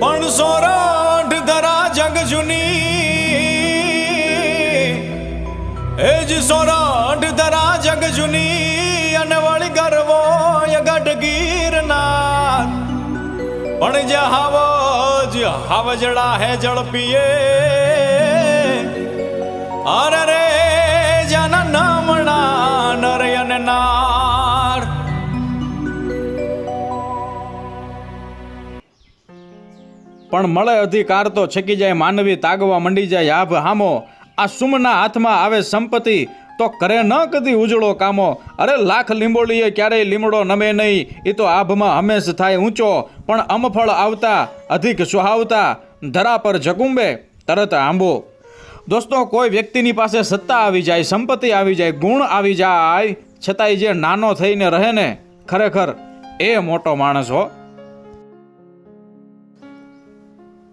પણ સોરઠ ધરા જગ જુની. એ જ સોરઠ ધરા જગ જુની અને વળી ગરવો ગઢ ગીરનાર. પણ જે હાવજ હાવજડા હે જળ પીએ, અરે રે પણ મળે અધિકાર તો છકી જાય, માનવી તાગવા મંડી જાય, આભ હામો. આ સુમના હાથમાં આવે સંપત્તિ, તો કરે ન કદી ઉજળો કામો. અરે લાખ લીંબોળીએ ક્યારેય લીમડો નમે નહીં એ તો આભમાં હંમેશ થાય ઊંચો. પણ અમફળ આવતા, અધિક સુહાવતા, ધરા પર જકુંબે, તરત આંબો. દોસ્તો, કોઈ વ્યક્તિની પાસે સત્તા આવી જાય, સંપત્તિ આવી જાય, ગુણ આવી જાય, છતાંય જે નાનો થઈને રહે ને, ખરેખર એ મોટો માણસ હો.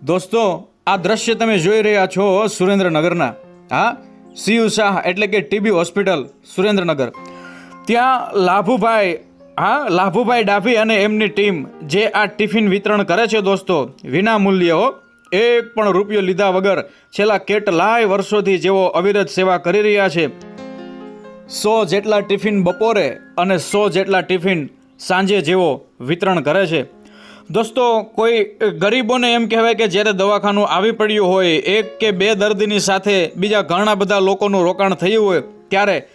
દોસ્તો, આ દ્રશ્ય તમે જોઈ રહ્યા છો સુરેન્દ્રનગરના. હા, સીયુ શાહ એટલે કે ટીબી હોસ્પિટલ, સુરેન્દ્રનગર. ત્યાં લાભુભાઈ, હા, લાભુભાઈ ડાભી અને એમની ટીમ જે આ ટિફિન વિતરણ કરે છે દોસ્તો વિના મૂલ્યો હો, એક પણ રૂપિયો લીધા વગર છેલ્લા કેટલાય વર્ષોથી જેઓ અવિરત સેવા કરી રહ્યા છે. સો જેટલા ટિફિન બપોરે અને સો જેટલા ટિફિન સાંજે જેવો વિતરણ કરે છે. દોસ્તો, કોઈ ગરીબોને એમ કહેવાય કે જ્યારે દવાખાનું આવી પડ્યું હોય, એક કે બે દર્દીની સાથે બીજા ઘણા બધા લોકોનું રોકાણ થયું હોય, ત્યારે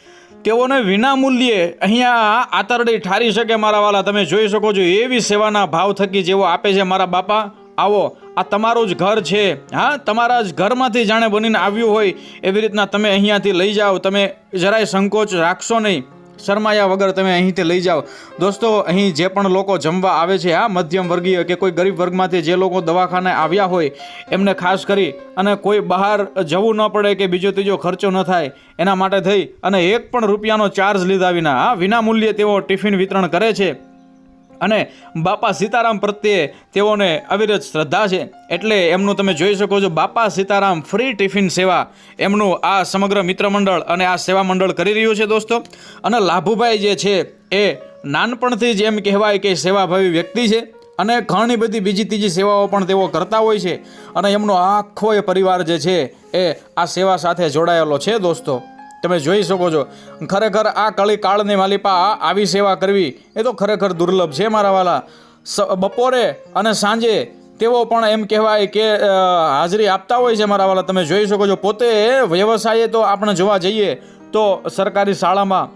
તેઓને વિનામૂલ્યે અહીંયા આતરડી ઠારી શકે મારા વાલા. તમે જોઈ શકો છો, એવી સેવાના ભાવ થકી જેવો આપે છે મારા બાપા. આવો, આ તમારું જ ઘર છે. હા, તમારા જ ઘરમાંથી જાણે બનીને આવ્યું હોય, એવી રીતના તમે અહીંયાથી લઈ જાઓ. તમે જરાય સંકોચ રાખશો નહીં. શરમાયા વગર તમે અહીંથી લઈ જાઓ. દોસ્તો, અહીં જે પણ લોકો જમવા આવે છે હા મધ્યમ વર્ગીય કે કોઈ ગરીબ વર્ગમાંથી જે લોકો દવાખાને આવ્યા હોય, એમને ખાસ કરી અને કોઈ બહાર જવું ન પડે કે બીજો ત્રીજો ખર્ચો ન થાય, એના માટે થઈ અને એક પણ રૂપિયાનો ચાર્જ લીધા વિના. હા વિના મૂલ્યે તેઓ ટિફિન વિતરણ કરે છે. અને બાપા સીતારામ પ્રત્યે તેઓને અવિરત શ્રદ્ધા છે. એટલે એમનું તમે જોઈ શકો છો, બાપા સીતારામ ફ્રી ટિફિન સેવા એમનું આ સમગ્ર મિત્ર મંડળ અને આ સેવા મંડળ કરી રહ્યું છે દોસ્તો. અને લાભુભાઈ જે છે એ નાનપણથી જ એમ કહેવાય કે સેવાભાવી વ્યક્તિ છે અને ઘણી બધી બીજી ત્રીજી સેવાઓ પણ તેઓ કરતા હોય છે. અને એમનો આખો એ પરિવાર જે છે એ આ સેવા સાથે જોડાયેલો છે દોસ્તો. તમે જોઈ શકો છો. ખરેખર આ કળી કાળની માલિપા આવી સેવા કરવી એ તો ખરેખર દુર્લભ છે મારા વાલા. બપોરે અને સાંજે તેઓ પણ એમ કહેવાય કે હાજરી આપતા હોય છે મારા વાલા. તમે જોઈ શકો છો, પોતે વ્યવસાયે તો આપણે જોવા જઈએ તો સરકારી શાળામાં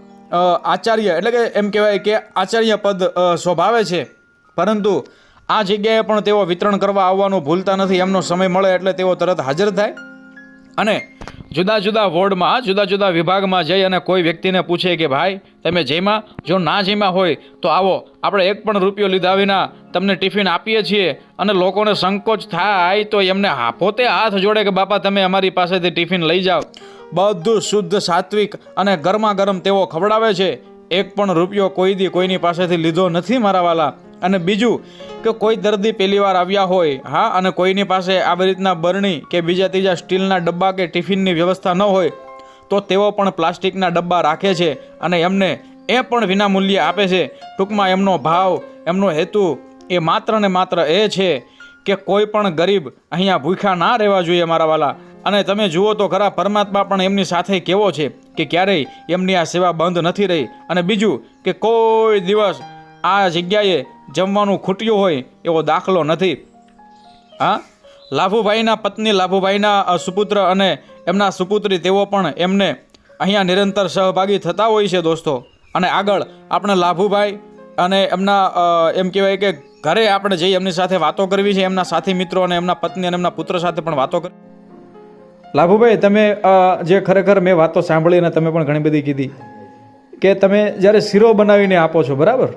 આચાર્ય એટલે કે એમ કહેવાય કે આચાર્ય પદ સ્વભાવે છે. પરંતુ આ જગ્યાએ પણ તેઓ વિતરણ કરવા આવવાનું ભૂલતા નથી. એમનો સમય મળે એટલે તેઓ તરત હાજર થાય. અને જુદા જુદા વોર્ડમાં, જુદા જુદા વિભાગમાં જઈ અને કોઈ વ્યક્તિને પૂછે કે, ભાઈ, તમે જેમાં, જો ના જેમાં હોય, તો આવો, આપણે એક પણ રૂપિયો લીધા વિના તમને ટિફિન આપીએ છીએ અને લોકોને સંકોચ થાય તો એમને પોતે હાથ જોડે કે, બાપા, તમે અમારી પાસેથી ટિફિન લઈ જાઓ. બધું શુદ્ધ સાત્વિક અને ગરમા ગરમ તેઓ ખવડાવે છે. એક પણ રૂપિયો કોઈ દી કોઈની પાસેથી લીધો નથી મારા વાલા. અને બીજું કે કોઈ દર્દી પહેલી વાર આવ્યા હોય, હા, અને કોઈની પાસે આવી રીતના બરણી કે બીજા ત્રીજા સ્ટીલના ડબ્બા કે ટિફિનની વ્યવસ્થા ન હોય, તો તેઓ પણ પ્લાસ્ટિકના ડબ્બા રાખે છે અને એમને એ પણ વિના મૂલ્યે આપે છે. ટૂંકમાં એમનો ભાવ, એમનો હેતુ એ માત્ર ને માત્ર એ છે કે કોઈ પણ ગરીબ અહીંયા ભૂખ્યા ના રહેવા જોઈએ મારા વાલા. અને તમે જુઓ તો ખરા પરમાત્મા પણ એમની સાથે કેવો છે કે ક્યારેય એમની આ સેવા બંધ નથી રહી. અને બીજું કે કોઈ દિવસ આ જગ્યાએ જમવાનું ખૂટ્યું હોય એવો દાખલો નથી. હા? લાભુભાઈના પત્ની, લાભુભાઈના સુપુત્ર અને એમના સુપુત્રી તેઓ પણ એમને અહીંયા નિરંતર સહભાગી થતા હોય છે દોસ્તો. અને આગળ આપણે લાભુભાઈ અને એમના એમ કહેવાય કે ઘરે આપણે જઈ એમની સાથે વાતો કરવી છે, એમના સાથી મિત્રો અને એમના પત્ની અને એમના પુત્ર સાથે પણ વાતો કરી લાભુભાઈ તમે જે ખરેખર મેં વાતો સાંભળી અને તમે પણ ઘણી બધી કીધી કે તમે જ્યારે શીરો બનાવીને આપો છો બરાબર?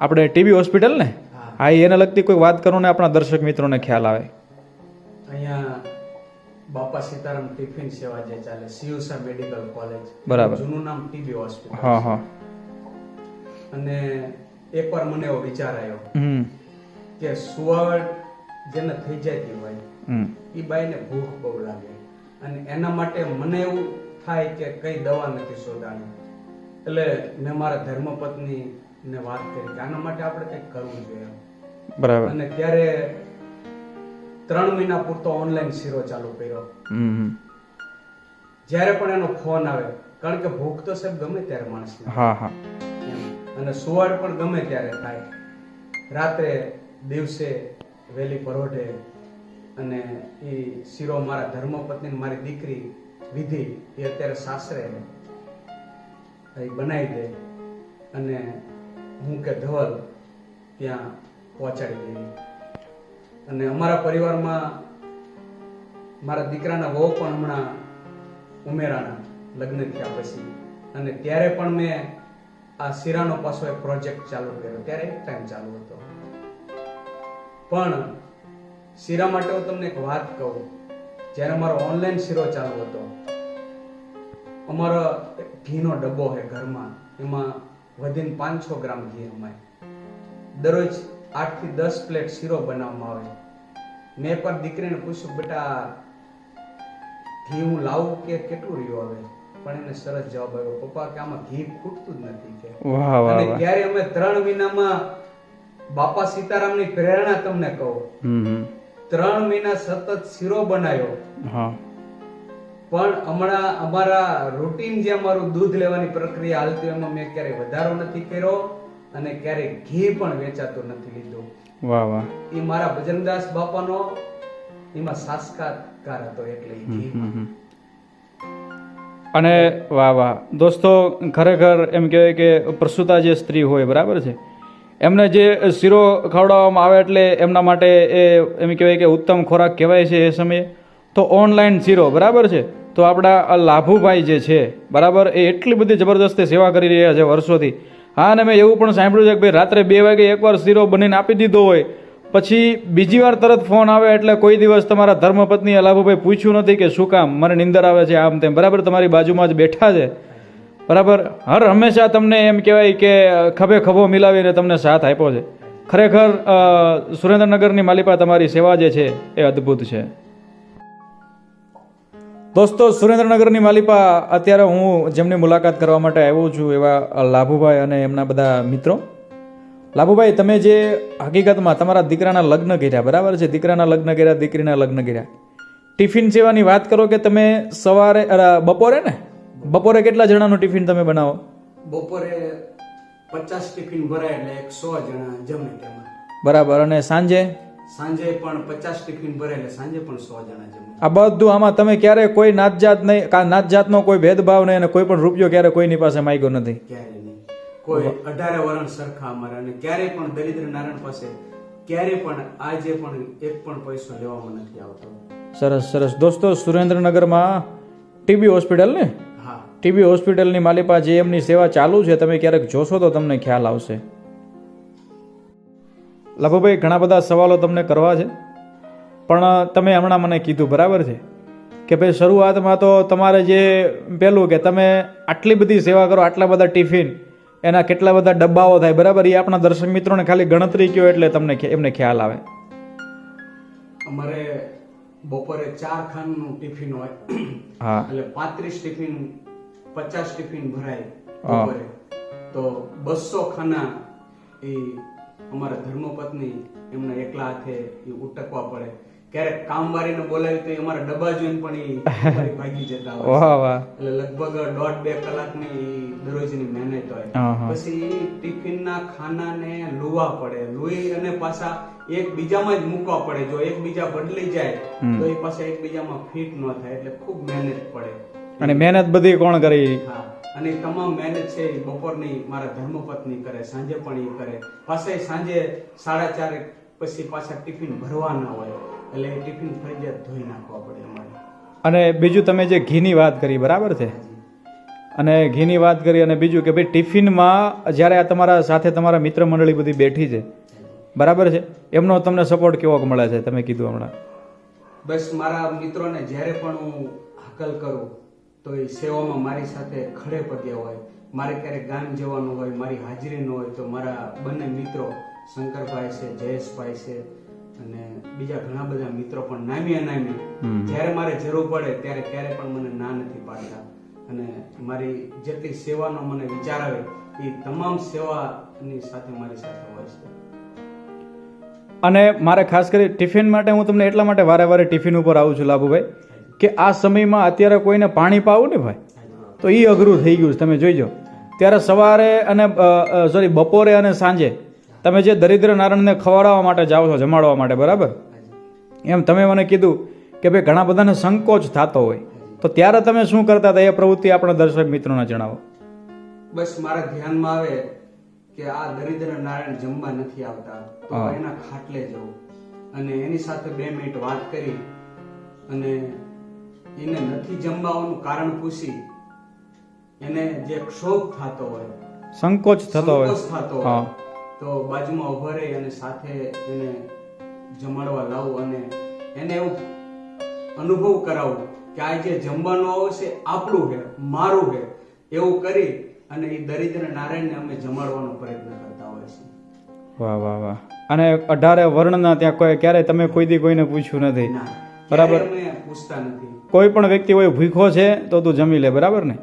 આપણે ટીબી હોસ્પિટલ ને? હા એને લગતી કોઈ વાત કરો ને આપણા દર્શક મિત્રોને ખ્યાલ આવે. અહીંયા બાપા સીતારામ ટિફિન સેવા જે ચાલે સીયુસા મેડિકલ કોલેજ. બરાબર. જૂનું નામ ટીબી હોસ્પિટલ હા હા. અને એકવાર મને એવો વિચાર આવ્યો કે સુવાવડ જેને થઈ જતી હોય એ બાઈને ભૂખ બહુ લાગે. અને એના માટે મને એવું થાય કે કઈ દવા નથી શોધાણી. એટલે મેં મારા ધર્મપત્ની ને વાત કરી કે આના માટે આપણે કંઈક કરવું જોઈએ બરાબર. અને ત્યારે ત્રણ મહિના પૂરતો ઓનલાઈન શીરો ચાલુ કર્યો. જ્યારે પણ એનો ફોન આવે કારણ કે ભૂખ તો સાહેબ ગમે ત્યારે માણસને. હા હા. અને સુવાડ પણ ગમે ત્યારે થાય. રાત્રે દિવસે વહેલી પરોઢે અને એ શીરો મારા ધર્મપત્ની મારી દીકરી વિધિ એ અત્યારે સાસરે બનાવી દે અને હું કે ધવલ ત્યાં પહોંચાડી દેવી અને અમારા પરિવારમાં મારા દીકરાના વહુ પણ હમણાં ઉમેરાણા લગ્ન થયા પછી. અને ત્યારે પણ મેં આ શીરાનો પાછો એક પ્રોજેક્ટ ચાલુ કર્યો. ત્યારે એક ટાઈમ ચાલુ હતો. પણ શીરા માટે હું તમને એક વાત કહું. જ્યારે અમારો ઓનલાઈન શીરો ચાલુ હતો અમારો ઘીનો ડબ્બો છે ઘરમાં. એમાં વધીને પાંચસો ગ્રામ ઘી અમાય દરરોજ આઠથી દસ પ્લેટ શીરો બનાવવામાં આવે મેં પણ દીકરીને પૂછ્યું બેટા ઘી હું લાવું કે કેટલું રહ્યું આવે પણ એને સરસ જવાબ આવ્યો પપ્પા કે આમાં ઘી ખૂટતું જ નથી કે. અને ત્યારે અમે ત્રણ મહિનામાં બાપા સીતારામની પ્રેરણા તમને કહું. ત્રણ મહિના સતત શીરો બનાવ્યો પણ હમણાં અમારા રૂટીન જે અમારું દૂધ લેવાની પ્રક્રિયા હાલતી એમાં મેં ક્યારેય વધારો નથી કર્યો અને ક્યારેય ઘી પણ વેચાતું નથી લીધું. વાહ વાહ. એ મારા ભજનદાસ બાપાનો એમાં સાક્ષાત્કાર હતો એટલે ઘી. અને વાહ વાહ. દોસ્તો ખરેખર એમ કહેવાય કે પ્રસૂતા જે સ્ત્રી હોય બરાબર છે? એમને જે શીરો ખવડાવવામાં આવે એટલે એમના માટે એ એમ કહેવાય કે ઉત્તમ ખોરાક કહેવાય છે એ સમયે. તો ઓનલાઈન શીરો, બરાબર છે? તો આપણા લાભુભાઈ જે છે, બરાબર, એ એટલી બધી જબરદસ્તી સેવા કરી રહ્યા છે વર્ષોથી. હા, અને મેં એવું પણ સાંભળ્યું છે કે ભાઈ રાત્રે બે વાગે એકવાર શીરો બનીને આપી દીધો હોય, પછી બીજી વાર તરત ફોન આવે એટલે કોઈ દિવસ તમારા ધર્મપત્નીએ લાભુભાઈ પૂછ્યું નથી કે શું કામ, મને નિંદર આવે છે આમ તેમ. બરાબર, તમારી બાજુમાં જ બેઠા છે. બરાબર? હર હંમેશા તમને એમ કહેવાય કે ખભે ખભો મિલાવીને તમને સાથ આપ્યો છે. ખરેખર સુરેન્દ્રનગરની માલિપા તમારી સેવા જે છે એ અદ્ભુત છે. દોસ્તો, સુરેન્દ્રનગરની માલિપા અત્યારે હું જેમની મુલાકાત કરવા માટે આવ્યો છું એવા લાભુભાઈ અને એમના બધા મિત્રો. લાભુભાઈ, તમે જે હકીકતમાં તમારા દીકરાના લગ્ન કર્યા, બરાબર છે? દીકરાના લગ્ન કર્યા, દીકરીના લગ્ન કર્યા. ટિફિન સેવાની વાત કરો કે તમે સવારે બપોરે ને? બપોરે કેટલા જણાનું ટિફિન તમે બનાવો? બપોરે પચાસ ટિફિન ભરાય એટલે એક સો જણા જમે તેમાં. બરાબર અને સાંજે? સાંજે પણ પચાસ ટિફિન ભરાય એટલે સાંજે પણ સો જણા જમે. આ બધું આમાં તમે ક્યારે કોઈ નાતજાત નહીં નાતજાતનો કોઈ ભેદભાવ નહીં અને કોઈ પણ રૂપિયો ક્યારે કોઈની પાસે માંગ્યો નથી? ક્યારે નહીં. કોઈ અઢારે વરણ સરખા અમારા અને ક્યારે પણ દરિદ્ર નારાયણ પાસે ક્યારે પણ આજે પણ એક પણ પૈસો લેવામાં નથી આવતો. સરસ સરસ. દોસ્તો સુરેન્દ્રનગરમાં ટીબી હોસ્પિટલ ને? ટીબી હોસ્પિટલની માલિપા જે એમની સેવા ચાલુ છે. તમે ક્યારેક જોશો તો તમને ખ્યાલ આવશે. લભુભાઈ ઘણા બધા સવાલો તમને કરવા છે. પણ તમે હમણાં મને કીધું બરાબર છે? કે ભાઈ શરૂઆતમાં તો તમારે જે પેલું કે તમે આટલી બધી સેવા કરો આટલા બધા ટિફિન એના કેટલા બધા ડબ્બાઓ થાય બરાબર? એ આપણા દર્શક મિત્રોને ખાલી ગણતરી કયો એટલે તમને એમને ખ્યાલ આવે. અમારે બપોરે ચાર ખાનનું ટિફિન હોય. હા. એટલે પાંત્રીસ ટિફિન પચાસ ટિફિન ભરાય બપોરે. તો બસો ખાના એ અમારા ધર્મપત્ની એમને એકલા હાથે એ ઉટકવા પડે. ક્યારેક કામવાળીને બોલાવી તો અમારા ડબ્બા જોઈને પણ એ ભાગી જતા હોય એટલે લગભગ દોઢ બે કલાકની દરરોજની મહેનત હોય. પછી ટિફિનના ખાનાને લુવા પડે. લુઈ અને પાછા એક બીજામાં જ મૂકવા પડે. જો એક બીજા બદલી જાય તો એ પાછા એકબીજામાં ફિટ ન થાય એટલે ખૂબ મહેનત પડે. અને મહેનત બધી કોણ કરી? અને તમામ મહેનત છે એ બપોરની મારા ધર્મપત્ની કરે સાંજે પણ એ કરે. પાસે સાંજે સાડા ચાર પછી પાછા ટિફિન ભરવાના હોય એટલે ટિફિન ફરજિયાત ધોઈ નાખવા પડે અમારે. અને બીજું તમે જે ઘીની વાત કરી બરાબર છે? અને ઘીની વાત કરી અને બીજું કે ભાઈ ટિફિનમાં જ્યારે આ તમારા સાથે તમારા મિત્ર મંડળી બધી બેઠી છે બરાબર છે? એમનો તમને સપોર્ટ કેવો મળે છે? તમે કીધું હમણાં. બસ મારા મિત્રોને જ્યારે પણ હું હાકલ કરું તો એ સેવામાં મારી સાથે ખડે પગે હોય મારે ક્યારેક ગામ જવાનું હોય મારી હાજરી ન હોય તો મારા બંને મિત્રો શંકરભાઈ છે જયેશભાઈ છે અને બીજા ઘણા બધા મિત્રો પણ નામી અનામી જ્યારે મારે જરૂર પડે ત્યારે ક્યારે પણ મને ના નથી પાડતા. અને મારી જેટલી સેવાનો મને વિચાર આવે એ તમામ સેવાની સાથે મારી સાથે હોય છે. અને મારે ખાસ કરી ટિફિન માટે હું તમને એટલા માટે વારે વારે ટિફિન ઉપર આવું છું લાભુભાઈ. કે આ સમયમાં અત્યારે કોઈને પાણી પાવું ને ભાઈ? તો એ અઘરું થઈ ગયું છે તમે જોઈજો. ત્યારે સવારે અને સોરી બપોરે અને સાંજે તમે જે દરિદ્ર નારાયણને ખવડાવવા માટે જાઓ છો જમાડવા માટે બરાબર? એમ તમે મને કીધું કે ભાઈ ઘણા બધાને સંકોચ થતો હોય. તો ત્યારે તમે શું કરતા હતા? એ પ્રવૃત્તિ આપણા દર્શક મિત્રોને જણાવો. બસ મારા ધ્યાનમાં આવે કે આ દરિદ્ર નારાયણ જમવા નથી આવતા તો એના ખાટલે જવું અને એની સાથે બે મિનિટ વાત કરી અને એને નથી જમવાનું કારણ પૂછી એને જે ક્ષોભ થતો હોય સંકોચ થતો હોય. થતો હોય તો બાજુમાં ઊભો રહી અને સાથે એને જમાડવા લાવું અને એને એવું અનુભવ કરાવું કે આ જે જમવાનું આવશે આપણું છે મારું છે એવું કરી અને એ દરિદ્ર નારાયણને અમે જમાડવાનો પ્રયત્ન કરતા હોય છે. વાહ વાહ વાહ. અને અઢારે વર્ણના ત્યાં કોઈ ક્યારે તમે કોઈ દી કોઈને પૂછ્યું નથી? બરાબર. પૂછતા નથી. કોઈ પણ વ્યક્તિ હોય ભૂખો છે, તો તું જમી લે, બરાબર ને?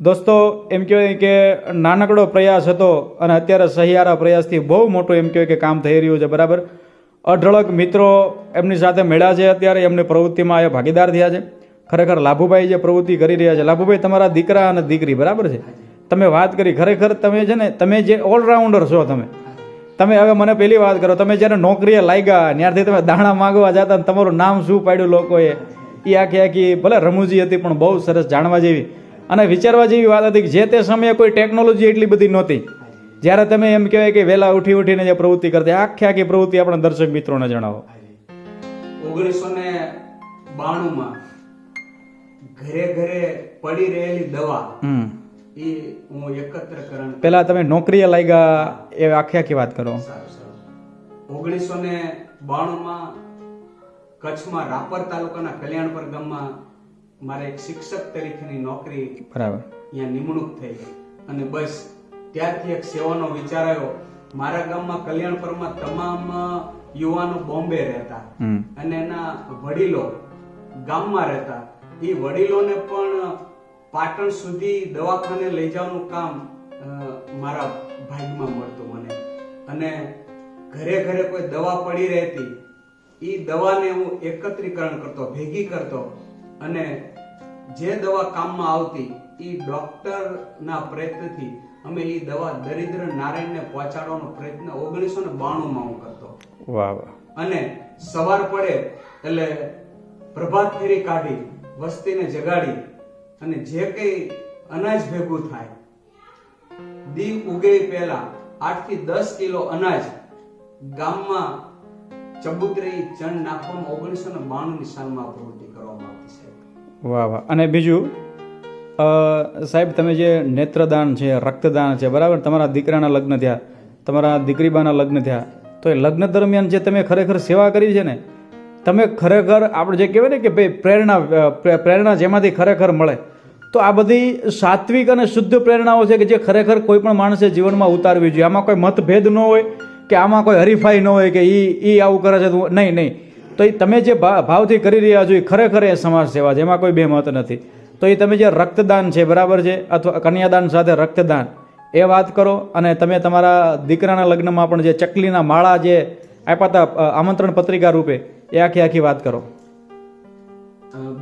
દોસ્તો, એમ કહેવાય કે નાનકડો પ્રયાસ હતો અને અત્યારે સહિયારા પ્રયાસથી બહુ મોટું એમ કહેવાય કે કામ થઈ રહ્યું છે, બરાબર? અઢળક મિત્રો એમની સાથે મળ્યા છે અત્યારે, એમની પ્રવૃત્તિમાં એ ભાગીદાર થયા છે. ખરેખર લાભુભાઈ જે પ્રવૃત્તિ કરી રહ્યા છે, લાભુભાઈ તમારા દીકરા અને દીકરી, બરાબર છે? તમે વાત કરી, ખરેખર તમે છે ને, તમે જે ઓલરાઉન્ડર છો તમે. તમે હવે મને પહેલી વાત કરો, તમે જ્યારે નોકરીએ લાગ્યા, ત્યારથી તમે દાણા માગવા જતા તમારું નામ શું પાડ્યું લોકોએ? એ આખી આખી ભલે રમૂજી હતી પણ બહુ સરસ જાણવા જેવી. અને વિચારવા જેવી વાત હતી કે જે તે સમયે કોઈ ટેકનોલોજી એટલી બધી નહોતી. જ્યારે તમે એમ કહેવાય કે વહેલા ઉઠી ઉઠીને જે પ્રવૃત્તિ કરતી આખી આખી પ્રવૃત્તિ આપણા દર્શક મિત્રોને જણાવો. ઓગણીસો ને બાણુંમાં ઘરે ઘરે પડી રહેલી દવા એ હું એકત્રકરણ પહેલા તમે નોકરીએ લાગ્યા એ આખી આખી વાત કરો. ઓગણીસો ને બાણુંમાં કચ્છમાં રાપર તાલુકાના કલ્યાણપર ગામમાં મારે એક શિક્ષક તરીકેની નોકરી બરાબર. અહીંયા નિમણૂક થઈ અને બસ ત્યારથી એક સેવાનો વિચાર આવ્યો. મારા ગામમાં કલ્યાણપુરમાં તમામ યુવાનો બોમ્બે રહેતા. અને એના વડીલો ગામમાં રહેતા. એ વડીલોને પણ પાટણ સુધી દવાખાને લઈ જવાનું કામ મારા ભાગમાં મળતું મને. અને ઘરે ઘરે કોઈ દવા પડી રહેતી એ દવાને હું એકત્રીકરણ કરતો ભેગી કરતો. અને જે દવા કામમાં આવતી એ ડોક્ટરના પ્રયત્નથી અમે એ દવા દરિદ્ર નારાયણને પહોંચાડવાનો પ્રયત્ન ઓગણીસો ને બાણુંમાં હું કરતો. અને સવાર પડે એટલે પ્રભાત ફેરી કાઢી વસ્તીને જગાડી અને જે કઈ અનાજ ભેગું થાય દી ઉગે પહેલા આઠથી દસ કિલો અનાજ ગામમાં ચબુતરી ચણ નાખવામાં ઓગણીસો ને બાણું ની સાલમાં પ્રવૃત્તિ કરવામાં આવતી છે. વાહ વાહ. અને બીજું સાહેબ, તમે જે નેત્રદાન છે, રક્તદાન છે, બરાબર? તમારા દીકરાના લગ્ન થયા, તમારા દીકરીબાના લગ્ન થયા. તો એ લગ્ન દરમિયાન જે તમે ખરેખર સેવા કરી છે ને, તમે ખરેખર આપણે જે કહેવાય ને કે ભાઈ પ્રેરણા પ્રેરણા જેમાંથી ખરેખર મળે, તો આ બધી સાત્વિક અને શુદ્ધ પ્રેરણાઓ છે કે જે ખરેખર કોઈ પણ માણસે જીવનમાં ઉતારવી જોઈએ. આમાં કોઈ મતભેદ ન હોય કે આમાં કોઈ હરીફાઈ ન હોય કે એ એ આવું કરે છે તો નહીં નહીં. તો એ તમે જે ભાવથી કરી રહ્યા છો એ ખરેખર એ સમાજ સેવા છે. એમાં કોઈ બે મત નથી. તો એ તમે જે રક્તદાન છે બરાબર છે? અથવા કન્યાદાન સાથે રક્તદાન એ વાત કરો અને તમે તમારા દીકરાના લગ્નમાં પણ જે ચકલીના માળા જે આપ્યા હતા આમંત્રણ પત્રિકા રૂપે એ આખી આખી વાત કરો.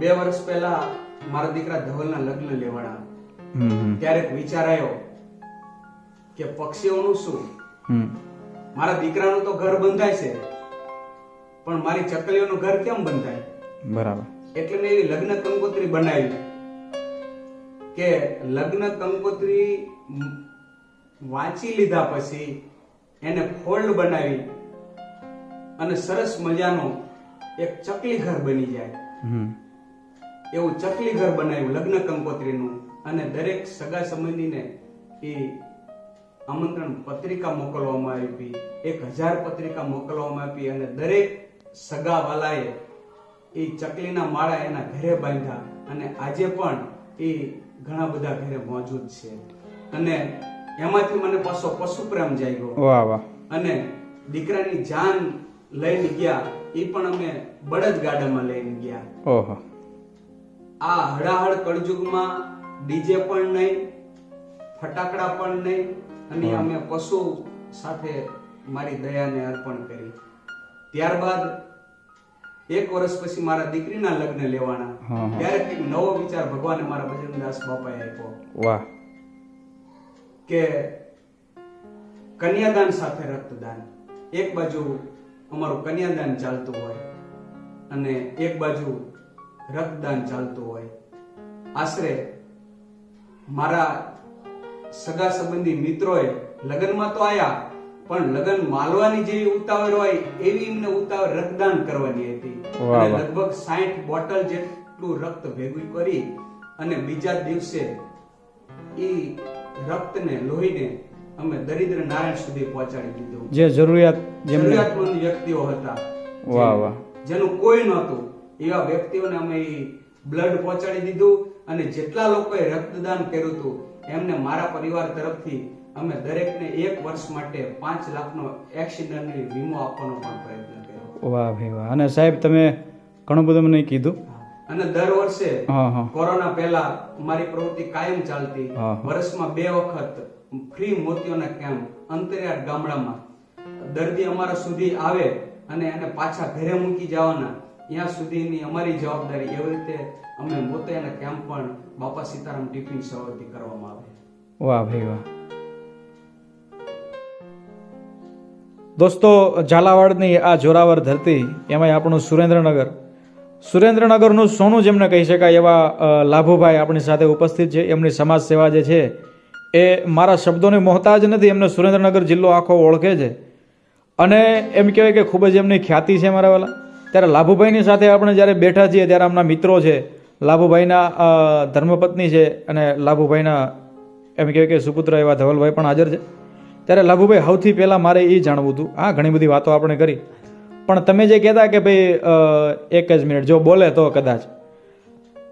બે વર્ષ પહેલા મારા દીકરા ધવલના લગ્ન લેવાના. ત્યારે વિચાર આવ્યો કે પક્ષીઓનું શું? મારા દીકરાનું તો ઘર બંધાય છે. પણ મારી ચકલીઓનું ઘર કેમ બંધાય? બરાબર. એટલે મેં એવી લગ્ન કંકોત્રી બનાવી. કે લગ્ન કંકોત્રી વાંચી લીધા પછી એને ફોલ્ડ બનાવી અને સરસ મજાનો એક ચકલી ઘર બની જાય. એવું ચકલી ઘર બનાવ્યું લગ્ન કંકોત્રીનું અને દરેક સગા સંબંધીને એ આમંત્રણ પત્રિકા મોકલવામાં આવી એક હજાર પત્રિકા મોકલવામાં આવી અને દરેક સગા વાલાએ એ ચકલીના માળા એના ઘરે બાંધ્યા અને આજે પણ એ ઘણા બધા ઘરે મોજૂદ છે. અને એમાંથી મને પાછો પશુ પ્રેમ જાગ્યો. વાહ વાહ. અને દીકરાની જાન લઈને ગયા એ પણ અમે બળદ ગાડામાં લઈને ગયા. ઓહો. આ હડાહડ કળજુગમાં ડીજે પણ નહીં ફટાકડા પણ નહીં અને અમે પશુ સાથે મારી દયાને અર્પણ કરી. ત્યારબાદ એક વર્ષ પછી મારા દીકરીના લગ્ન લેવાના. ત્યારે એક નવો વિચાર ભગવાને મારા બજરંગદાસ બાપાએ આપ્યો. વાહ. કે કન્યાદાન સાથે રક્તદાન. એક બાજુ અમારું કન્યાદાન ચાલતું હોય અને એક બાજુ રક્તદાન ચાલતું હોય. આશરે મારા સગા સંબંધી મિત્રોએ લગ્નમાં તો આયા પણ લગ્ન માલવાની જેવી ઉતાવળ હોય એવી એમને ઉતાવળ રક્તદાન કરવાની હતી. અને લગભગ 60 બોટલ જેટલું રક્ત ભેગું કરી અને બીજા દિવસે એ રક્તને લોહીને અમે દરિદ્ર નારાયણ સુધી પહોંચાડી દીધું. જે જરૂરિયાત જરૂરિયાતમંદ વ્યક્તિઓ હતા. વાહ, વાહ. જેનું કોઈ નહોતું. એવા વ્યક્તિઓને અમે બ્લડ પહોંચાડી દીધું અને જેટલા લોકોએ રક્તદાન કર્યું હતું એમને મારા પરિવાર તરફથી અમે દરેકને એક વર્ષ માટે પાંચ લાખનો એક્સિડન્ટની વીમો આપવાનો પણ પ્રયત્ન કર્યો. વાહ ભાઈ વાહ. અને સાહેબ તમે ઘણું બધું મને કીધું. અને દર વર્ષે કોરોના પહેલા મારી પ્રવૃત્તિ કાયમ ચાલતી. વર્ષમાં બે વખત ફ્રી મોતીઓના કેમ્પ અંતરિયાળ ગામડામાં. દર્દી અમારા સુધી આવે અને એને પાછા ઘરે મૂકી જવાના. ત્યાં સુધીની અમારી જવાબદારી એવી રીતે અમે મોતિયાના કેમ્પ પણ બાપા સીતારામ ટિફિન સવારથી કરવામાં આવે વાહ ભાઈ વાહ. દોસ્તો, ઝાલાવાડની આ જોરાવર ધરતી, એમાંય આપણું સુરેન્દ્રનગર. સુરેન્દ્રનગરનું સોનું જેમને કહી શકાય એવા લાભુભાઈ આપણી સાથે ઉપસ્થિત છે. એમની સમાજ સેવા જે છે, એ મારા શબ્દોની મોહતાજ નથી, એમને સુરેન્દ્રનગર જિલ્લો આખો ઓળખે છે. અને એમ કહેવાય કે ખૂબ જ એમની ખ્યાતિ છે મારા વાલા. ત્યારે લાભુભાઈની સાથે આપણે જ્યારે બેઠા છીએ, ત્યારે આમના મિત્રો છે લાભુભાઈના ધર્મપત્ની છે અને લાભુભાઈના એમ કહેવાય કે સુપુત્ર એવા ધવલભાઈ પણ હાજર છે. ત્યારે લાભુભાઈ, સૌથી પહેલાં મારે એ જાણવું હતું. હા, ઘણી બધી વાતો આપણે કરી. પણ તમે જે કહેતા કે ભાઈ એક જ મિનિટ, જો બોલે તો કદાચ.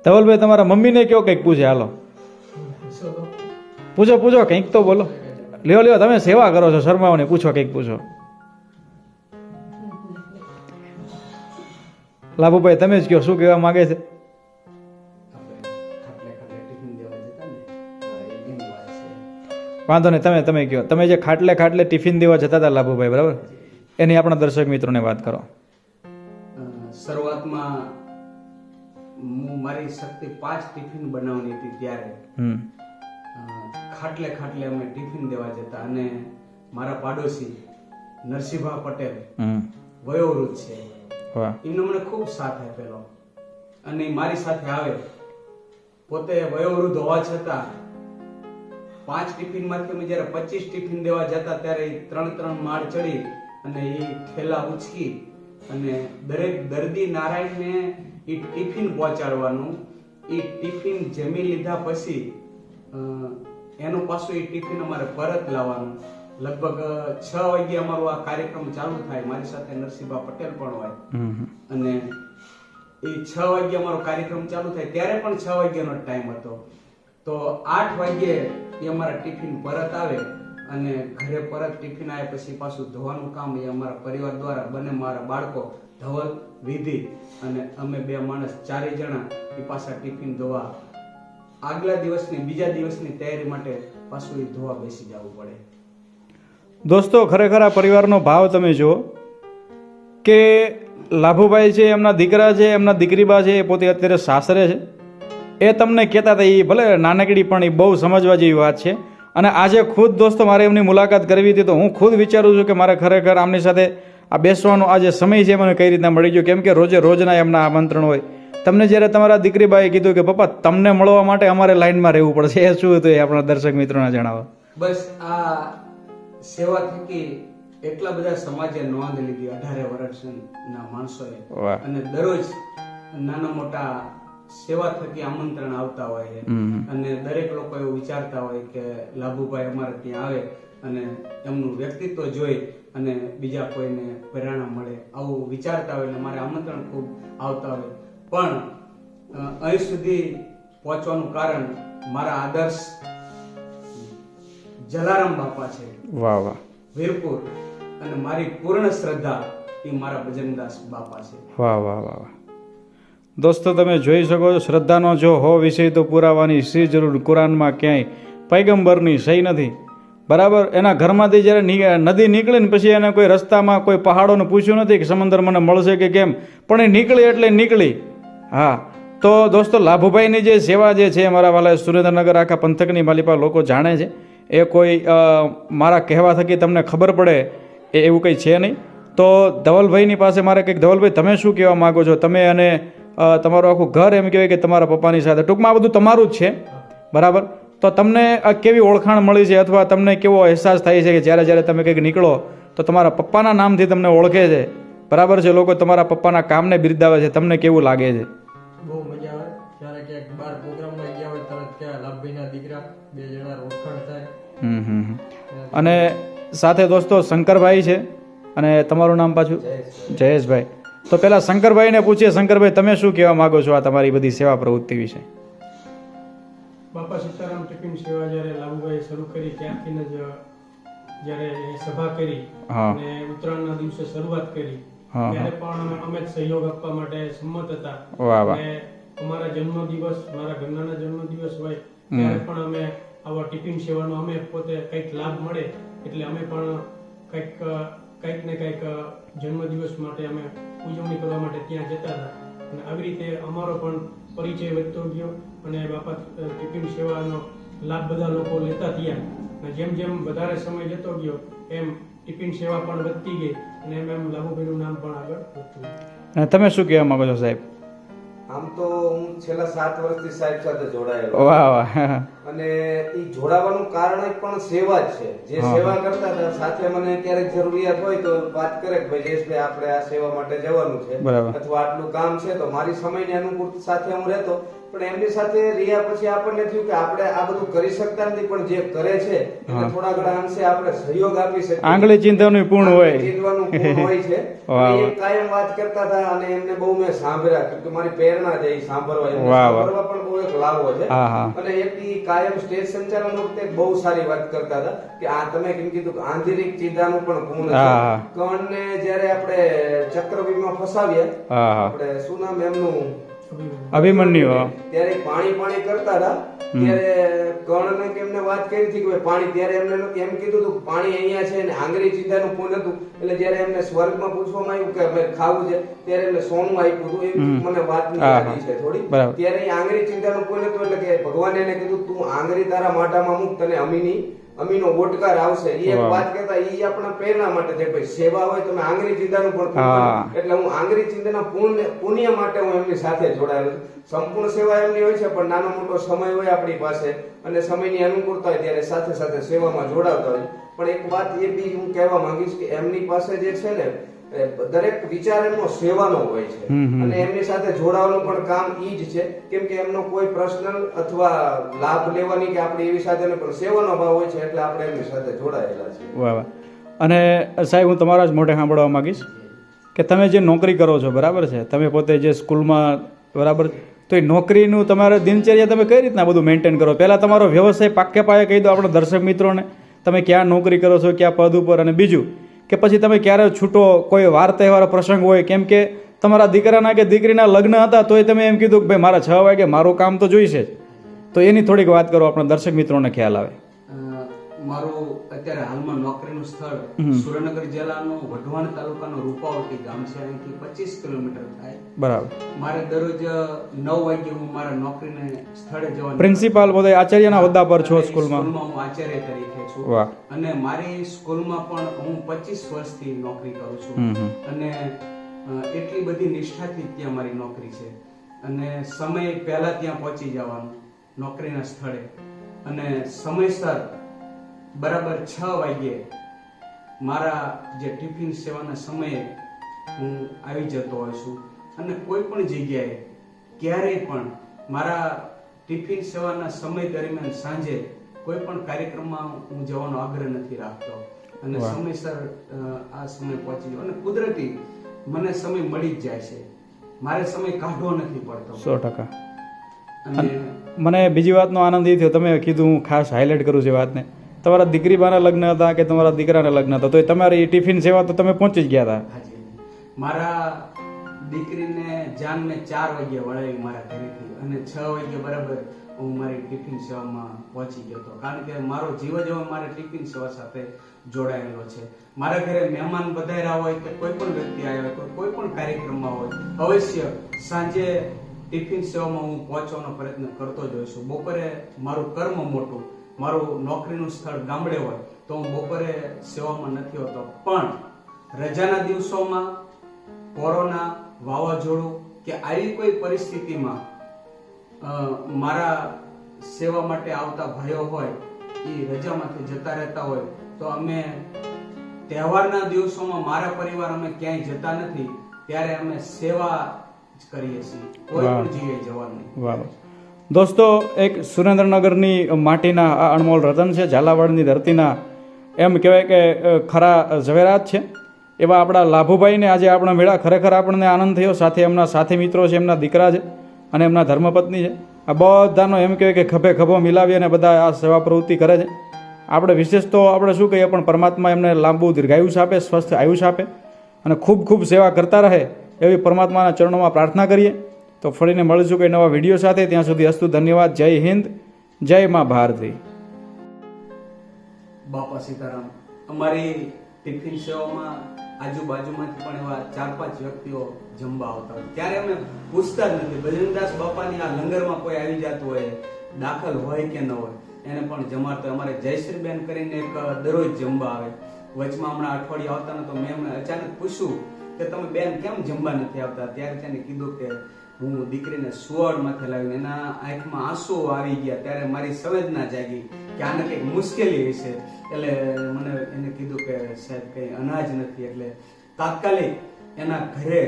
ધવલભાઈ તમારા મમ્મીને કયો કંઈક પૂછે, હાલો. પૂછો પૂછો, કંઈક તો બોલો. લ્યો લ્યો, તમે સેવા કરો છો શર્માઓને પૂછો, કંઈક પૂછો. લાભુભાઈ, તમે જ કહો શું કહેવા માંગે છે? વાંધો નહીં તમે તમે કહો. તમે જે ખાટલે ખાટલે ટિફિન દેવા જતા હતા લાભુભાઈ બરાબર? એની આપણા દર્શક મિત્રોને વાત કરો. શરૂઆતમાં હું મારી શક્તિ પાંચ ટિફિન બનાવવાની હતી ત્યારે. ખાટલે ખાટલે અમે ટિફિન દેવા જતા અને મારા પાડોશી નરસિંહભા પટેલ વયોવૃદ્ધ છે. એમને મને ખૂબ સાથ આપેલો. અને મારી સાથે આવે. પોતે વયોવૃદ્ધ હોવા છતાં પાંચ ટિફિનમાંથી અમે જ્યારે પચીસ ટિફિન દેવા જતા ત્યારે એ ત્રણ ત્રણ માળ ચડી અને એ થેલા ઉચકી અને દરેક દર્દી નારાયણને એ ટિફિન પહોંચાડવાનું. એ ટિફિન જમી લીધા પછી એનું પાછું એ ટિફિન અમારે પરત લાવવાનું. લગભગ છ વાગે અમારો આ કાર્યક્રમ ચાલુ થાય. મારી સાથે નરસિંહભા પટેલ પણ હોય. અને એ છ વાગે અમારો કાર્યક્રમ ચાલુ થાય. ત્યારે પણ છ વાગ્યાનો ટાઈમ હતો. તો આઠ વાગ્યે એ અમારા ટિફિન પરત આવે અને ઘરે પરત ટિફિન આવે પછી પાછું ધોવાનું કામ એ અમારા પરિવાર દ્વારા બંને મારા બાળકો ધવલ, વિધિ અને અમે બે માણસ ચારેય જણા એ પાછા ટિફિન ધોવા. આગલા દિવસની, બીજા દિવસની તૈયારી માટે પાછું એ ધોવા બેસી જવું પડે. દોસ્તો, ખરેખર આ પરિવારનો ભાવ તમે જુઓ કે લાભુભાઈ છે, એમના દીકરા છે, એમના દીકરીબા છે, એ પોતે અત્યારે સાસરે છે. એ તમને કહેતા હતા એ ભલે નાનકડી પણ એ બહુ સમજવા જેવી વાત છે. અને આજે ખુદ દોસ્તો મારે એમની મુલાકાત કરવી હતી તો હું ખુદ વિચારું છું કે મારે ખરેખર આમની સાથે આ બેસવાનો આ જે સમય છે મને કઈ રીતના મળી ગયો કેમ કે રોજે રોજના એમના આમંત્રણ હોય. તમને જ્યારે તમારા દીકરીબાએ કીધું કે પપ્પા તમને મળવા માટે અમારે લાઈનમાં રહેવું પડશે એ શું હતું એ આપણા દર્શક મિત્રોને જણાવો. બસ આ સેવા થકી એટલા બધા સમાજે નોંધ લીધી અઢારે વર્ષના માણસોએ. અને દરરોજ નાના મોટા સેવા થકી આમંત્રણ આવતા હોય છે. અને દરેક લોકો એવું વિચારતા હોય કે લાભુભાઈ અમારે ત્યાં આવે અને એમનું વ્યક્તિત્વ જોઈ અને બીજા કોઈને પ્રેરણા મળે. આવું વિચારતા હોય એટલે મારે આમંત્રણ ખૂબ આવતા હોય. પણ અહીં સુધી પહોંચવાનું કારણ મારા આદર્શ જલારામ બાપા છે. વાહ વાહ. વીરપુર. અને મારી પૂર્ણ શ્રદ્ધા એ મારા ભજનદાસ બાપા છે. વાહ વાહ વાહ વાહ. દોસ્તો, તમે જોઈ શકો છો, શ્રદ્ધાનો જો હો વિષય તો પુરાવાની સી જરૂર કુરાનમાં ક્યાંય પૈગંબરની સહી નથી. બરાબર? એના ઘરમાંથી જ્યારે નદી નીકળી ને પછી એને કોઈ રસ્તામાં કોઈ પહાડોને પૂછ્યું નથી કે સમંદર મને મળશે કે કેમ, પણ એ નીકળી એટલે નીકળી. હા. તો દોસ્તો, લાભુભાઈની જે સેવા જે છે મારા વાલા સુરેન્દ્રનગર આખા પંથકની માલિપા લોકો જાણે છે. એ કોઈ મારા કહેવા થકી તમને ખબર પડે એ એવું કંઈ છે નહીં. તો ધવલભાઈની પાસે મારે કંઈક, ધવલભાઈ, તમે શું કહેવા માગો છો? તમે અને તમારું આખું ઘર એમ કહેવાય કે તમારા પપ્પાની સાથે. ટૂંકમાં આ બધું તમારું જ છે. બરાબર? તો તમને આ કેવી ઓળખાણ મળી છે અથવા તમને કેવો અહેસાસ થાય છે કે જ્યારે જ્યારે તમે કંઈક નીકળો તો તમારા પપ્પાના નામથી તમને ઓળખે છે. બરાબર છે? લોકો તમારા પપ્પાના કામને બિરદાવે છે. તમને કેવું લાગે છે? બહુ મજા આવે. ત્યારે ક્યાંક બાર પ્રોગ્રામમાં ગયા હોય તરત ત્યાં લાભભાઈના દીકરા બે જણા ઓળખાણ થાય. હમ હમ હમ. અને સાથે દોસ્તો શંકરભાઈ છે. અને તમારું નામ પાછું? જયેશભાઈ. તો પહેલાં શંકરભાઈને પૂછીએ શંકરભાઈ તમે શું કહેવા માગો છો આ તમારી બધી સેવા પ્રવૃત્તિ વિશે બાપા સીતારામ ટિફિન સેવા જ્યારે લાભુભાઈ શરૂ કરી ત્યારથી જ જ્યારે સભા કરી. અને ઉત્તરાયણના દિવસે શરૂઆત કરી. ત્યારે પણ અમે સહયોગ આપવા માટે સંમત હતા. અને અમારા જન્મદિવસ મારા ઘરનાના જન્મદિવસ હોય ત્યારે પણ અમે આવા ટિફિન સેવાનો અમે પોતે કંઈક લાભ મળે એટલે અમે પણ કંઈક કંઈક ને કંઈક જન્મદિવસ માટે અમે ઉજવણી કરવા માટે ત્યાં જતા હતા. અને આવી રીતે અમારો પણ પરિચય વધતો ગયો અને બાપા ટિફિન સેવાનો લાભ બધા લોકો લેતા થયા. અને જેમ જેમ વધારે સમય જતો ગયો, એમ ટિફિન સેવા પણ વધતી ગઈ અને એમ એમ લાભુભાઈનું નામ પણ આગળ વધતું તમે શું કહેવા માગો છો સાહેબ? આમ તો હું છેલ્લા સાત વર્ષથી સાહેબ સાથે જોડાયેલો વાહ વાહ. અને એ જોડાવાનું કારણ પણ સેવા જ છે. જે સેવા કરતા હતા સાથે મને ક્યારેક જરૂરિયાત હોય તો વાત કરે કે ભાઈ જયેશભાઈ આપણે આ સેવા માટે જવાનું છે અથવા આટલું કામ છે તો મારી સમયની અનુકૂળ સાથે હું રહેતો. પણ એમની સાથે રહ્યા પછી આપણને થયું કે આપણે આ બધું કરી શકતા નથી પણ જે કરે છે એને થોડા ઘણા અંશે આપણે સહયોગ આપી શકીએ આંગળી ચિંતાનું પૂર્ણ હોય ચીંધવાનું પૂર્ણ હોય છે. એ કાયમ વાત કરતા હતા અને એમને બહુ મેં સાંભળ્યા કે મારી પ્રેરણા છે એ સાંભળવા એમને. સાંભળવા પણ બહુ એક લાવો છે. અને એક કાયમ સ્ટેજ સંચાલન વખતે બહુ સારી વાત કરતા હતા કે આ તમે કેમ કીધું કે આંતરિક ચિંતાનું પણ પૂર્ણ. છે કણને જ્યારે આપણે ચક્રવ્યૂહમાં ફસાવ્યા આપણે શું નામ એમનું અભિમન્યુ ત્યારે પાણી પાણી કરતા હતા. ત્યારે કર્ણને કેમને વાત કરી હતી કે પાણી ત્યારે એમને એમ કીધું હતું પાણી અહીંયા છે ને આંગળી ચિંતાનું પૂન હતું. એટલે જ્યારે એમને સ્વર્ગમાં પૂછવામાં આવ્યું કે અમે ખાવું છે ત્યારે એમને સોનું આપ્યું હતું. એ મને વાત છે થોડી. ત્યારે એ ચિંતા ચિંતાનું પૂન હતું એટલે કે ભગવાને એને કીધું તું આંગળી તારા માટામાં મૂક તને અમીની અમીનો બોટકાર આવશે એ એક વાત કરતા એ આપણા પ્રેરણા માટે છે. ભાઈ સેવા હોય તમે આંગળી ચિંતાનું પણ. એટલે હું આંગળી ચિંતાના પુણ્ય પુણ્ય માટે હું એમની સાથે જોડાયેલો છું. સંપૂર્ણ સેવા એમની હોય છે પણ નાનો મોટો સમય હોય આપણી પાસે અને સમયની અનુકૂળતા હોય ત્યારે સાથે સાથે સેવામાં જોડાવતા હોય. પણ એક વાત એ બી હું કહેવા માંગીશ કે એમની પાસે જે છે ને દરેક વિચાર એમનો સેવાનો હોય છે. અને એમની સાથે જોડાવાનું પણ કામ ઈ જ છે. કેમ કે એમનો કોઈ પર્સનલ અથવા લાભ લેવાની કે આપણે એવી સાથે પણ સેવાનો ભાવ હોય છે એટલે આપણે એમની સાથે જોડાયેલા છીએ. વાહ વાહ. અને સાહેબ હું તમારા જ મોઢે સાંભળવા માંગીશ કે તમે જે નોકરી કરો છો બરાબર છે? તમે પોતે જે સ્કૂલમાં બરાબર? તો એ નોકરીનું તમારે દિનચર્યા તમે કઈ રીતના બધું મેન્ટેન કરો? પહેલાં તમારો વ્યવસાય પાકે પાયે કહી દો આપણા દર્શક મિત્રોને તમે ક્યાં નોકરી કરો છો ક્યાં પદ ઉપર અને બીજું. કે પછી તમે ક્યારે છૂટો, કોઈ વાર તહેવાર, પ્રસંગ હોય, કેમ કે તમારા દીકરાના કે દીકરીના લગ્ન હતા, તોય તમે એમ કીધું કે ભાઈ મારા છ વાગે મારું કામ તો જોઈશે જ. તો એની થોડીક વાત કરો, આપણા દર્શક મિત્રોને ખ્યાલ આવે. મારું અત્યારે હાલમાં નોકરીનું સ્થળ. સુરેન્દ્રનગર જિલ્લાનો વઢવાણ તાલુકાનો રૂપાવટી ગામ છે. અહીંથી પચીસ કિલોમીટર થાય. બરાબર. મારે દરરોજ નવ વાગે હું મારા નોકરીને સ્થળે જવાનું પ્રિન્સિપાલ પોતે આચાર્યના હોદ્દા પર છો સ્કૂલમાં? હું આચાર્ય તરીકે છું. અને મારી સ્કૂલમાં પણ હું પચીસ વર્ષથી નોકરી કરું છું. અને એટલી બધી નિષ્ઠાથી ત્યાં મારી નોકરી છે. અને સમય પહેલા ત્યાં પહોંચી જવાનું નોકરીના સ્થળે. અને સમયસર બરાબર છ વાગ્યે મારા જે ટિફિન સેવાના સમયે હું આવી જતો હોઉં છું. અને કોઈ પણ જગ્યાએ ક્યારેય પણ મારા ટિફિન સેવાના સમય દરમિયાન સાંજે કોઈ પણ કાર્યક્રમમાં હું જવાનો આગ્રહ નથી રાખતો. અને સમયસર આ સમય પહોંચી જાઉં. અને કુદરતી મને સમય મળી જ જાય છે. મારે સમય કાઢવો નથી પડતો. સો ટકા. અને મને બીજી વાતનો આનંદ એ થયો. તમે કીધું હું ખાસ હાઇલાઇટ કરું છું વાતને. તમારા દીકરીબાના લગ્ન હતા કે તમારા દીકરાના લગ્ન હતા? તો એ તમારી ટિફિન સેવા તો તમે પહોંચી જ ગયા હતા. મારા દીકરીને જાન મેં ચાર વાગ્યે વળાવી મારા ઘરેથી અને છ વાગ્યે બરાબર હું મારી ટિફિન સેવામાં પહોંચી ગયો હતો. કારણ કે મારો જીવ જ મારે ટિફિન સેવા સાથે જોડાયેલો છે. મારા ઘરે મહેમાન પધાર્યા હોય કે કોઈ પણ વ્યક્તિ આવ્યા હોય, કોઈ- પણ કાર્યક્રમમાં હોય, અવશ્ય સાંજે ટિફિન સેવામાં હું પહોંચવાનો પ્રયત્ન કરતો જ છું. બપોરે મારું કર્મ મોટું મારું નોકરીનું સ્થળ ગામડે હોય તો હું બપોરે સેવામાં નથી હોતો. પણ રજાના દિવસોમાં કોરોના વાવાઝોડું કે આવી કોઈ પરિસ્થિતિમાં મારા સેવા માટે આવતા ભાઈઓ હોય એ રજામાંથી જતા રહેતા હોય તો અમે તહેવારના દિવસોમાં મારા પરિવાર અમે ક્યાંય જતા નથી ત્યારે અમે સેવા જ કરીએ છીએ. કોઈ પણ જીવે જવાનું. દોસ્તો, એક સુરેન્દ્રનગરની માટીના આ અણમોલ રતન છે, ઝાલાવાડની ધરતીના. એમ કહેવાય કે ખરા ઝવેરાત છે. એવા આપણા લાભુભાઈને આજે આપણા મેળા ખરેખર આપણને આનંદ થયો. સાથે એમના સાથી મિત્રો છે, એમના દીકરા છે અને એમના ધર્મપત્ની છે. આ બધાનો એમ કહેવાય કે ખભે ખભો મિલાવી અને બધા આ સેવા પ્રવૃત્તિ કરે છે. આપણે વિશેષ તો આપણે શું કહીએ, પણ પરમાત્મા એમને લાંબુ દીર્ઘાયુષ આપે, સ્વસ્થ આયુષ આપે અને ખૂબ ખૂબ સેવા કરતા રહે એવી પરમાત્માના ચરણોમાં પ્રાર્થના કરીએ. તો ફરીને મળીશું કોઈ નવા વીડિયો સાથે. ત્યાં સુધી અસ્તુ ધન્યવાદ. જય હિન્દ. જય મા ભારતી. બાપા સીતારામ, અમારી ટિફિન સેવામાં આજુબાજુમાંથી પણ એવા ચાર પાંચ વ્યક્તિઓ જમવા આવતા હોય. ત્યારે અમે પૂછતા જ નથી. બજરંગદાસ બાપાની આ લંગરમાં કોઈ આવી જતું હોય, દાખલ હોય કે ન હોય, એને પણ જમાડતો હોય. અમારે જયશ્રીબેન કરીને એક દરરોજ જમવા આવે. વચમાં હમણાં અઠવાડિયા આવતા ને તો મેં એમને અચાનક પૂછ્યું કે તમે બેન કેમ જમવા નથી આવતા? ત્યારે તેને કીધું કે હું દીકરીને સુવડમાંથી લાવીને એના આંખમાં આંસુ આવી ગયા ત્યારે મારી સંવેદના જાગી કે આને કંઈક મુશ્કેલી હશે. એટલે મને એને કીધું કે સાહેબ કંઈ અનાજ નથી. એટલે તાત્કાલિક એના ઘરે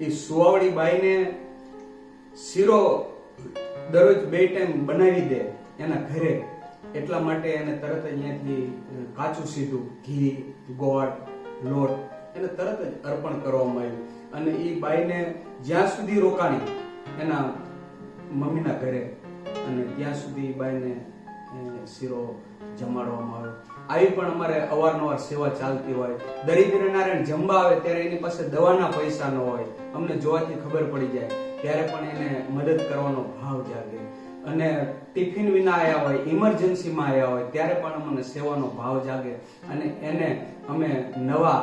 એ સુવાવડી બાઈને શીરો દરરોજ બે ટાઈમ બનાવી દે એના ઘરે. એટલા માટે એને તરત જ અહીંયાથી કાચું સીધું ઘી, ગોળ, લોટ એને તરત જ અર્પણ કરવામાં આવ્યું. અને એ બાઈને જ્યાં સુધી રોકાણી એના મમ્મીના ઘરે અને ત્યાં સુધી બાઈને શીરો જમાડવામાં આવ્યો આવી પણ અમારે અવારનવાર સેવા ચાલતી હોય. દરિદ્ર નારાયણ જમવા આવે ત્યારે એની પાસે દવાના પૈસા ન હોય. અમને જોવાથી ખબર પડી જાય. ત્યારે પણ એને મદદ કરવાનો ભાવ જાગે. અને ટિફિન વિના આવ્યા હોય, ઇમરજન્સીમાં આવ્યા હોય, ત્યારે પણ અમને સેવાનો ભાવ જાગે. અને એને અમે નવા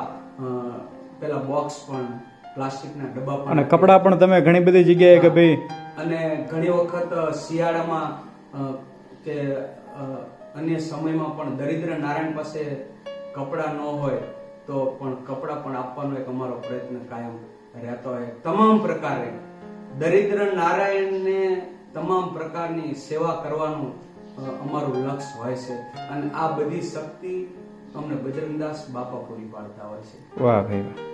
પેલા બોક્સ પણ પ્લાસ્ટિકના ડબ્બા પણ અને કપડાં પણ તમે ઘણી બધી જગ્યાએ કે ભાઈ અને ઘણી વખત શિયાળામાં કે અન્ય સમયમાં પણ દરિદ્ર નારાયણ પાસે કપડાં ન હોય તો પણ કપડાં પણ આપવાનો એક અમારો પ્રયત્ન કાયમ રહેતો હોય. તમામ પ્રકારે દરિદ્ર નારાયણને તમામ પ્રકારની સેવા કરવાનું અમારું લક્ષ્ય હોય છે. અને આ બધી શક્તિ અમને બજરંગદાસ બાપા પૂરી પાડતા હોય છે. વાહ ભાઈ વાહ.